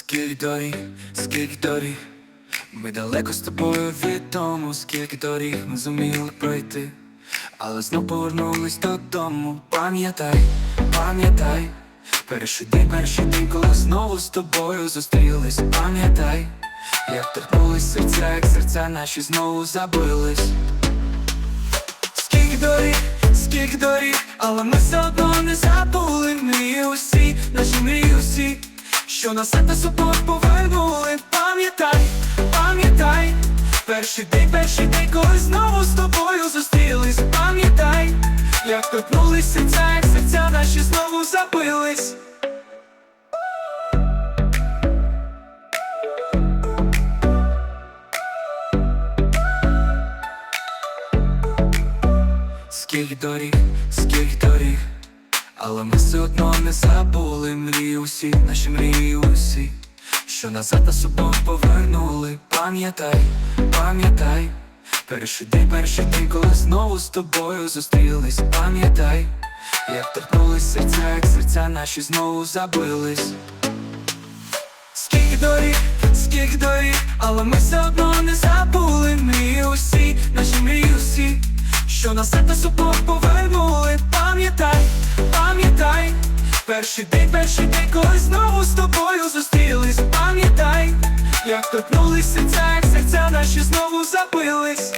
Скільки доріг, скільки доріг, ми далеко з тобою від тому, скільки доріг ми зуміли пройти, але знов повернулись додому. Пам'ятай, пам'ятай, перший день, перший день, коли знову з тобою зустрілись. Пам'ятай, як торкнулись серця, як серця наші знову забились. Скільки доріг, скільки доріг, але ми все одно не забули мрії усі, наші мрії що нас за собою повернули. Пам'ятай, пам'ятай, перший день, перший день, коли знову з тобою зустрілись. Пам'ятай, як торкнулись серця, як серця наші знову забились. Скільки доріг, скільки доріг, але ми все одно не забули усі, наші мрії усі, що назад на собою повернули. Пам'ятай, пам'ятай, перший день, перший день, коли знову з тобою зустрілись. Пам'ятай, як торкнулись серця, як серця наші знову забились. Скільки доріг, скільки доріг, але ми все одно не забули мрії усі, наші мрії усі, що нас за собою повернули. Пам'ятай, пам'ятай, перший день, перший день, коли знову з тобою зустрілись. Пам'ятай, як торкнулись серця, як серця наші знову забились.